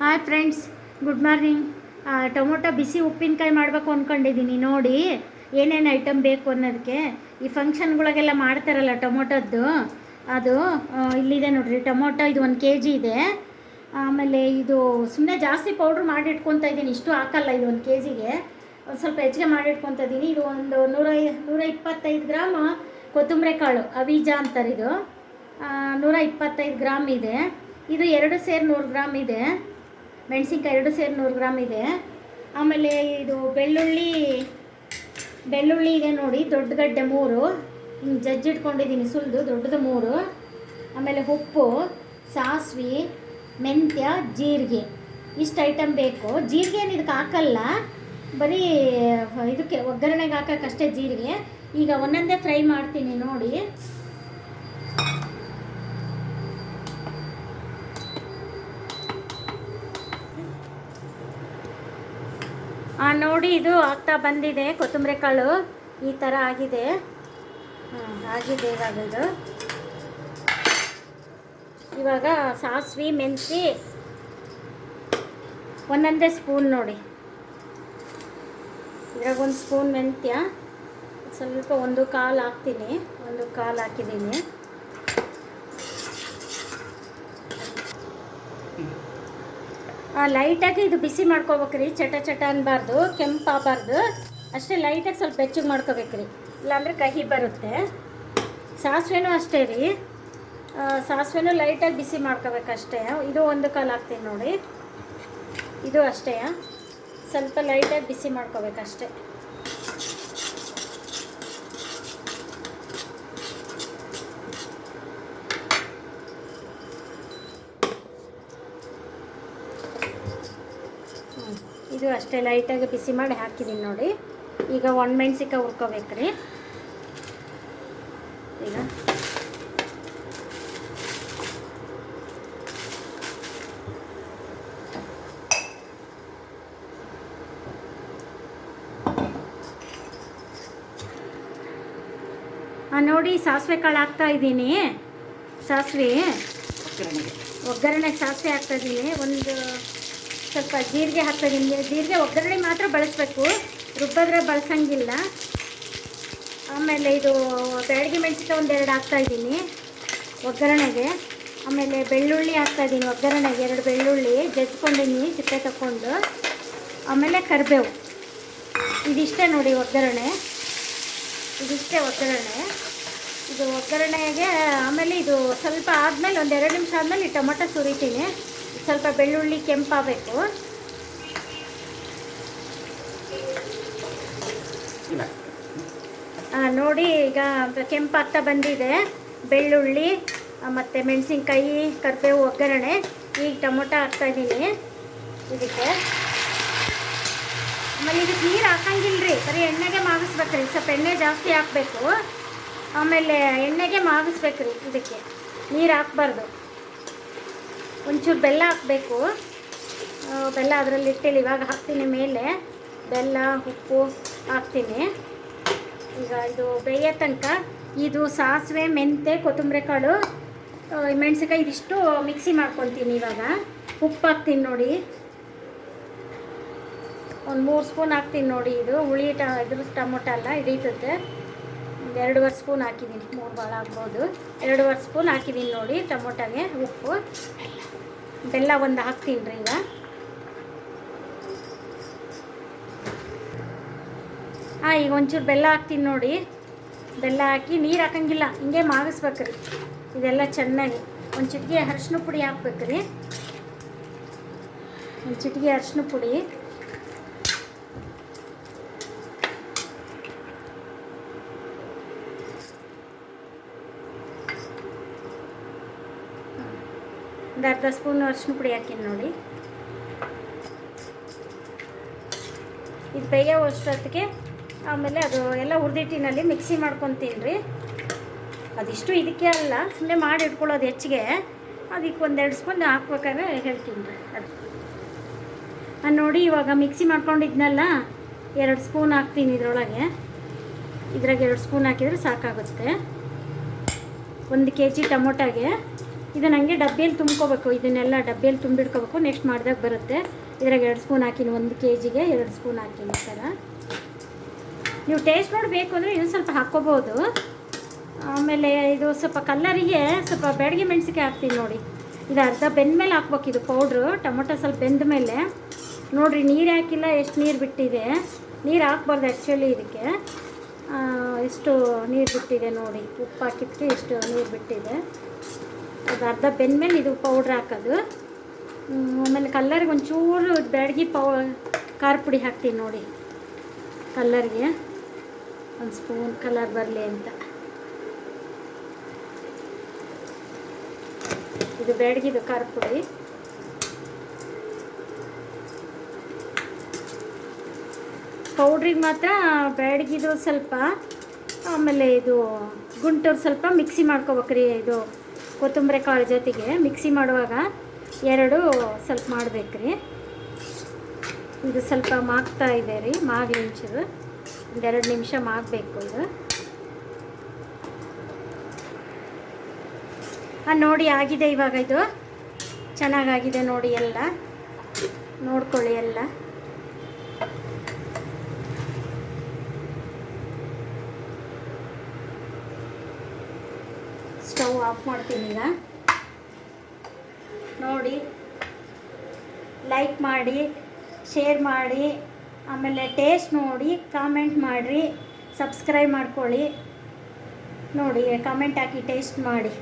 Hi friends good morning tomato ಬಿಸಿ ಉಪ್ಪಿನಕಾಯಿ ಮಾಡಬೇಕು ಅಂದ್ಕೊಂಡಿದ್ದೀನಿ ನೋಡಿ, ಏನೇನು ಐಟಮ್ ಬೇಕು ಅನ್ನೋದಕ್ಕೆ ಈ ಫಂಕ್ಷನ್ಗಳಿಗೆಲ್ಲ ಮಾಡ್ತಾರಲ್ಲ ಟೊಮೊಟೊದ್ದು. ಅದು ಇಲ್ಲಿದೆ ನೋಡಿರಿ. ಟೊಮೊಟೊ ಇದು ಒಂದು ಕೆ ಜಿ ಇದೆ. ಆಮೇಲೆ ಇದು ಸುಮ್ಮನೆ ಜಾಸ್ತಿ ಪೌಡ್ರ್ ಮಾಡಿ ಇಟ್ಕೊತಾ ಇದ್ದೀನಿ. ಇಷ್ಟು ಹಾಕಲ್ಲ ಇದು ಒಂದು ಕೆ ಜಿಗೆ ಒಂದು ಸ್ವಲ್ಪ ಹೆಚ್ಚಿಗೆ ಮಾಡಿಟ್ಕೊತ ಇದ್ದೀನಿ. ಇದು ಒಂದು ನೂರ ನೂರ ಇಪ್ಪತ್ತೈದು ಗ್ರಾಮ್ ಕೊತ್ತಂಬರಿ ಕಾಳು, ಅವೀಜ ಅಂತಾರೆ ಇದು. ನೂರ ಇಪ್ಪತ್ತೈದು ಗ್ರಾಮ್ ಇದೆ. ಇದು ಎರಡು ಸೇರು ನೂರು ಗ್ರಾಮ್ ಇದೆ. ಮೆಣಸಿನ್ಕಾಯಿ ಎರಡು ಸೇರು ನೂರು ಗ್ರಾಮ್ ಇದೆ. ಆಮೇಲೆ ಇದು ಬೆಳ್ಳುಳ್ಳಿ ಬೆಳ್ಳುಳ್ಳಿ ಇದೆ ನೋಡಿ, ದೊಡ್ಡ ಗಡ್ಡೆ ಮೂರು. ಹಿಂಗೆ ಜಜ್ಜಿಟ್ಕೊಂಡಿದ್ದೀನಿ ಸುಲಿದು, ದೊಡ್ಡದು ಮೂರು. ಆಮೇಲೆ ಉಪ್ಪು, ಸಾಸ್ವೆ, ಮೆಂತ್ಯ, ಜೀರಿಗೆ. ಇಷ್ಟು ಐಟಮ್ ಬೇಕು. ಜೀರಿಗೆ ಏನು ಇದಕ್ಕೆ ಹಾಕಲ್ಲ. ಬರೀ ಇದಕ್ಕೆ ಒಗ್ಗರಣೆಗೆ ಹಾಕೋಕ್ಕಷ್ಟೇ ಜೀರಿಗೆ. ಈಗ ಒಂದೊಂದೇ ಫ್ರೈ ಮಾಡ್ತೀನಿ ನೋಡಿ. ನೋಡಿ ಇದು ಆಗ್ತಾ ಬಂದಿದೆ, ಕೊತ್ತಂಬರಿ ಕಾಳು. ಈ ಥರ ಆಗಿದೆ. ಆಗಿದೆ ಇವಾಗ ಇದು ಇವಾಗ ಸಾಸಿವೆ ಮೆಣಸಿ ಒಂದೊಂದೇ ಸ್ಪೂನ್ ನೋಡಿ. ಇದ್ರಾಗ ಒಂದು ಸ್ಪೂನ್ ಮೆಂತ್ಯ. ಸ್ವಲ್ಪ ಒಂದು ಕಾಲು ಹಾಕ್ತೀನಿ, ಒಂದು ಕಾಲು ಹಾಕಿದ್ದೀನಿ. ಲೈಟಾಗಿ ಇದು ಬಿಸಿ ಮಾಡ್ಕೋಬೇಕ್ರಿ, ಚಟ ಚಟ ಅನ್ನಬಾರ್ದು ಕೆಂಪು ಆಗಬಾರ್ದು. ಅಷ್ಟೇ ಲೈಟಾಗಿ ಸ್ವಲ್ಪ ಬೆಚ್ಚಗೆ ಮಾಡ್ಕೋಬೇಕ್ರಿ. ಇಲ್ಲಾಂದರೆ ಕಹಿ ಬರುತ್ತೆ. ಸಾಸಿವೆನೂ ಅಷ್ಟೇ ರೀ. ಸಾಸಿವೆನೂ ಲೈಟಾಗಿ ಬಿಸಿ ಮಾಡ್ಕೋಬೇಕಷ್ಟೇ. ಇದು ಒಂದು ಕಾಲು ಹಾಕ್ತೀನಿ ನೋಡಿ. ಇದು ಅಷ್ಟೇ. ಸ್ವಲ್ಪ ಲೈಟಾಗಿ ಬಿಸಿ ಮಾಡ್ಕೋಬೇಕಷ್ಟೇ. ಇದು ಅಷ್ಟೇ ಲೈಟಾಗಿ ಬಿಸಿ ಮಾಡಿ ಹಾಕಿದ್ದೀನಿ ನೋಡಿ. ಈಗ ಒಣ ಮೆಣಸಿಕಾಯಿ ಉರ್ಕೋಬೇಕು ಹುರ್ಕೋಬೇಕ್ರಿ. ಈಗ. ನೋಡಿ ಸಾಸಿವೆ ಕಾಳು ಹಾಕ್ತಾ ಇದ್ದೀನಿ. ಸಾಸಿವೆ. ಒಗ್ಗರಣೆ ಸಾಸಿವೆ ಹಾಕ್ತಾ ಇದ್ದೀನಿ. ಒಂದು ಸ್ವಲ್ಪ ಜೀರಿಗೆ ಹಾಕ್ತಾರೆ ನಿಮಗೆ ಜೀರಿಗೆ ಒಗ್ಗರಣೆ ಮಾತ್ರ ಬಳಸಬೇಕು. ರುಬ್ಬಿದ್ರೆ ಬಳಸಂಗಿಲ್ಲ. ಆಮೇಲೆ ಇದು ಬೆಳಗ್ಗೆ ಮೆಣಸಿನ್ಕಾಯಿ ಒಂದೆರಡು ಹಾಕ್ತಾ ಇದ್ದೀನಿ ಒಗ್ಗರಣೆಗೆ. ಆಮೇಲೆ ಬೆಳ್ಳುಳ್ಳಿ ಹಾಕ್ತಾ ಇದ್ದೀನಿ ಒಗ್ಗರಣೆಗೆ, ಎರಡು ಬೆಳ್ಳುಳ್ಳಿ ಜಜ್ಕೊಂಡಿದ್ದೀನಿ ಸಿಪ್ಪೆ ತಗೊಂಡು ಆಮೇಲೆ ಕರಿಬೇವು. ಇದಿಷ್ಟೇ ನೋಡಿ ಒಗ್ಗರಣೆ. ಇದಿಷ್ಟೇ ಒಗ್ಗರಣೆ. ಇದು ಒಗ್ಗರಣೆಗೆ ಆಮೇಲೆ ಇದು ಸ್ವಲ್ಪ ಆದಮೇಲೆ ಒಂದು ಎರಡು ನಿಮಿಷ ಆದಮೇಲೆ ಈ ಟೊಮೊಟೊ ಸುರಿತೀನಿ. ಸ್ವಲ್ಪ ಬೆಳ್ಳುಳ್ಳಿ ಕೆಂಪಾಗಬೇಕು. ನೋಡಿ, ಈಗ ಕೆಂಪಾಗ್ತಾ ಬಂದಿದೆ. ಬೆಳ್ಳುಳ್ಳಿ ಮತ್ತು ಮೆಣಸಿನ್ಕಾಯಿ, ಕರಿಬೇವು ಒಗ್ಗರಣೆ. ಈಗ ಟೊಮೊಟೊ ಹಾಕ್ತಾ ಇದ್ದೀನಿ. ಇದಕ್ಕೆ. ಆಮೇಲೆ ಇದಕ್ಕೆ ನೀರು ಹಾಕಂಗಿಲ್ಲ ರೀ. ಬರೀ ಎಣ್ಣೆಗೆ ಮಾಗಿಸ್ಬೇಕ್ರಿ ಸ್ವಲ್ಪ ಎಣ್ಣೆ ಜಾಸ್ತಿ ಹಾಕಬೇಕು. ಆಮೇಲೆ ಎಣ್ಣೆಗೆ ಮಾಗಿಸ್ಬೇಕ್ರಿ ಇದಕ್ಕೆ. ನೀರು ಹಾಕ್ಬಾರ್ದು. ಒಂಚೂರು ಬೆಲ್ಲ ಹಾಕಬೇಕು. ಬೆಲ್ಲ ಅದರಲ್ಲಿ ಇಟ್ಟಿಲ್ಲ, ಇವಾಗ ಹಾಕ್ತೀನಿ ಮೇಲೆ. ಬೆಲ್ಲ, ಉಪ್ಪು ಹಾಕ್ತೀನಿ. ಈಗ ಇದು ಬೇಯೋ ತನಕ ಇದು ಸಾಸಿವೆ ಮೆಂತೆ ಕೊತ್ತಂಬರಿ ಕಾಳು ಮೆಣಸಿಕಾಯಿ ಇದಿಷ್ಟು ಮಿಕ್ಸಿ ಮಾಡ್ಕೊತೀನಿ ಇವಾಗ. ಉಪ್ಪು ಹಾಕ್ತೀನಿ ನೋಡಿ. ಒಂದು ಮೂರು ಸ್ಪೂನ್ ಹಾಕ್ತೀನಿ ನೋಡಿ ಇದು. ಹುಳಿ ಟ ಇದ್ರ ಟೊಮೊಟೊ ಎಲ್ಲ ಹಿಡಿತದೆ ಎರಡೂವರೆ ಸ್ಪೂನ್ ಹಾಕಿದ್ದೀನಿ. ಮೂರು ಭಾಳ ಆಗ್ಬೋದು. ಎರಡುವರೆ ಸ್ಪೂನ್ ಹಾಕಿದ್ದೀನಿ ನೋಡಿ, ಟೊಮೊಟೊಗೆ, ಉಪ್ಪು, ಬೆಲ್ಲ ಒಂದು ಹಾಕ್ತೀನಿ ರೀ ಈಗ. ಹಾಂ, ಈಗ ಒಂಚೂರು ಬೆಲ್ಲ ಹಾಕ್ತೀನಿ ನೋಡಿ. ಬೆಲ್ಲ ಹಾಕಿ ನೀರು ಹಾಕಂಗಿಲ್ಲ, ಹಿಂಗೆ ಮಾಗಿಸ್ಬೇಕ್ರಿ ಇದೆಲ್ಲ ಚೆನ್ನಾಗಿ. ಒಂದು ಚಿಟಿಕೆ ಅರಿಶಿನ ಪುಡಿ ಹಾಕ್ಬೇಕ್ರಿ ಒಂದು ಚಿಟಿಕೆ ಅರಿಶಿನ ಪುಡಿ. ಒಂದು ಅರ್ಧ ಸ್ಪೂನ್ ಅರ್ಶಿನ ಪುಡಿ ಹಾಕಿನಿ ನೋಡಿ. ಇದು ಬೇಯ ಅಷ್ಟೊತ್ತಿಗೆ ಆಮೇಲೆ ಅದು ಎಲ್ಲ ಹುರಿದಿಟ್ಟಿನಲ್ಲಿ ಮಿಕ್ಸಿ ಮಾಡ್ಕೊತೀನಿ. ರೀ ಅದಿಷ್ಟು ಇದಕ್ಕೆ ಅಲ್ಲ ಸುಮ್ಮನೆ ಮಾಡಿ ಇಟ್ಕೊಳ್ಳೋದು ಹೆಚ್ಚಿಗೆ. ಅದಕ್ಕೆ ಒಂದೆರಡು ಸ್ಪೂನ್ ಹಾಕ್ಬೇಕಾದ್ರೆ ಹೇಳ್ತೀನಿ. ರೀ ಅದು ನೋಡಿ ಇವಾಗ ಮಿಕ್ಸಿ ಮಾಡ್ಕೊಂಡಿದ್ನಲ್ಲ, ಎರಡು ಸ್ಪೂನ್ ಹಾಕ್ತೀನಿ ಇದರೊಳಗೆ. ಇದ್ರಾಗ ಎರಡು ಸ್ಪೂನ್ ಹಾಕಿದರೆ ಸಾಕಾಗುತ್ತೆ. ಒಂದು ಕೆ ಜಿ ಟೊಮೊಟೊಗೆ ಇದನ್ನ ಹಂಗೆ ಡಬ್ಬಿಯಲ್ಲಿ ತುಂಬ್ಕೋಬೇಕು. ಇದನ್ನೆಲ್ಲ ಡಬ್ಬಿಯಲ್ಲಿ ತುಂಬಿಟ್ಕೋಬೇಕು. ನೆಕ್ಸ್ಟ್ ಮಾಡಿದಾಗ ಬರುತ್ತೆ. ಇದ್ರಾಗ ಎರಡು ಸ್ಪೂನ್ ಹಾಕಿನಿ. ಒಂದು ಕೆ ಜಿಗೆ ಎರಡು ಸ್ಪೂನ್ ಹಾಕಿನಿ ಈ ಥರ. ನೀವು ಟೇಸ್ಟ್ ನೋಡಬೇಕು ಅಂದರೆ ಇನ್ನೂ ಸ್ವಲ್ಪ ಹಾಕ್ಕೋಬೋದು. ಆಮೇಲೆ ಇದು ಸ್ವಲ್ಪ ಕಲ್ಲರಿಗೆ ಸ್ವಲ್ಪ ಬೆಡಗಿ ಮೆಣಸಿಗೆ ಹಾಕ್ತೀನಿ ನೋಡಿ. ಇದು ಅರ್ಧ ಬೆಂದ ಮೇಲೆ ಹಾಕ್ಬೇಕು ಇದು ಪೌಡ್ರು. ಟೊಮೊಟೊ ಸ್ವಲ್ಪ ಬೆಂದ ಮೇಲೆ. ನೋಡಿರಿ, ನೀರು ಹಾಕಿಲ್ಲ, ಎಷ್ಟು ನೀರು ಬಿಟ್ಟಿದೆ. ನೀರು ಹಾಕ್ಬಾರ್ದು ಆ್ಯಕ್ಚುಲಿ ಇದಕ್ಕೆ. ಎಷ್ಟು ನೀರು ಬಿಟ್ಟಿದೆ ನೋಡಿ. ಉಪ್ಪು ಹಾಕಿದ್ದಕ್ಕೆ ಎಷ್ಟು ನೀರು ಬಿಟ್ಟಿದೆ. ಅದು ಅರ್ಧ ಬೆಂದ್ಮೇಲೆ ಇದು ಪೌಡ್ರ್ ಹಾಕೋದು. ಆಮೇಲೆ ಕಲ್ಲರ್ಗೆ ಒಂಚೂರು ಬ್ಯಾಡಗಿ ಪೌ, ಖಾರ ಪುಡಿ ಹಾಕ್ತೀನಿ ನೋಡಿ. ಕಲ್ಲರ್ಗೆ ಒಂದು ಸ್ಪೂನ್ ಕಲರ್ ಬರಲಿ ಅಂತ. ಇದು ಬ್ಯಾಡಗಿದು ಖಾರ ಪುಡಿ. ಪೌಡ್ರಿಗೆ ಮಾತ್ರ ಬ್ಯಾಡಗಿದು ಸ್ವಲ್ಪ, ಆಮೇಲೆ ಇದು ಗುಂಟೂರು ಸ್ವಲ್ಪ ಮಿಕ್ಸಿ ಮಾಡ್ಕೋಬೇಕ್ರಿ, ಇದು ಕೊತ್ತಂಬರಿ ಕಾಳು ಜೊತೆಗೆ ಮಿಕ್ಸಿ ಮಾಡುವಾಗ ಎರಡು ಸ್ವಲ್ಪ ಮಾಡಬೇಕ್ರಿ. ಇದು ಸ್ವಲ್ಪ ಮಾಗ್ತಾ ಇದೆ ರೀ, ಮಾಗಲಿ ಇಂಚದು ಒಂದೆರಡು ನಿಮಿಷ ಮಾಗಬೇಕು ಇದು. ಹಾಂ ನೋಡಿ ಆಗಿದೆ ಇವಾಗ ಇದು. ಚೆನ್ನಾಗಾಗಿದೆ ನೋಡಿ ಎಲ್ಲ. ನೋಡ್ಕೊಳ್ಳಿ ಎಲ್ಲ. ಸ್ಟವ್ ಆಫ್ ಮಾಡ್ತೀನಿ ಈಗ. ನೋಡಿ. ಲೈಕ್ ಮಾಡಿ ಶೇರ್ ಮಾಡಿ, ಆಮೇಲೆ ಟೇಸ್ಟ್ ನೋಡಿ ಕಾಮೆಂಟ್ ಮಾಡಿರಿ ಸಬ್ಸ್ಕ್ರೈಬ್ ಮಾಡ್ಕೊಳ್ಳಿ. ನೋಡಿ ಕಾಮೆಂಟ್ ಹಾಕಿ ಟೇಸ್ಟ್ ಮಾಡಿ.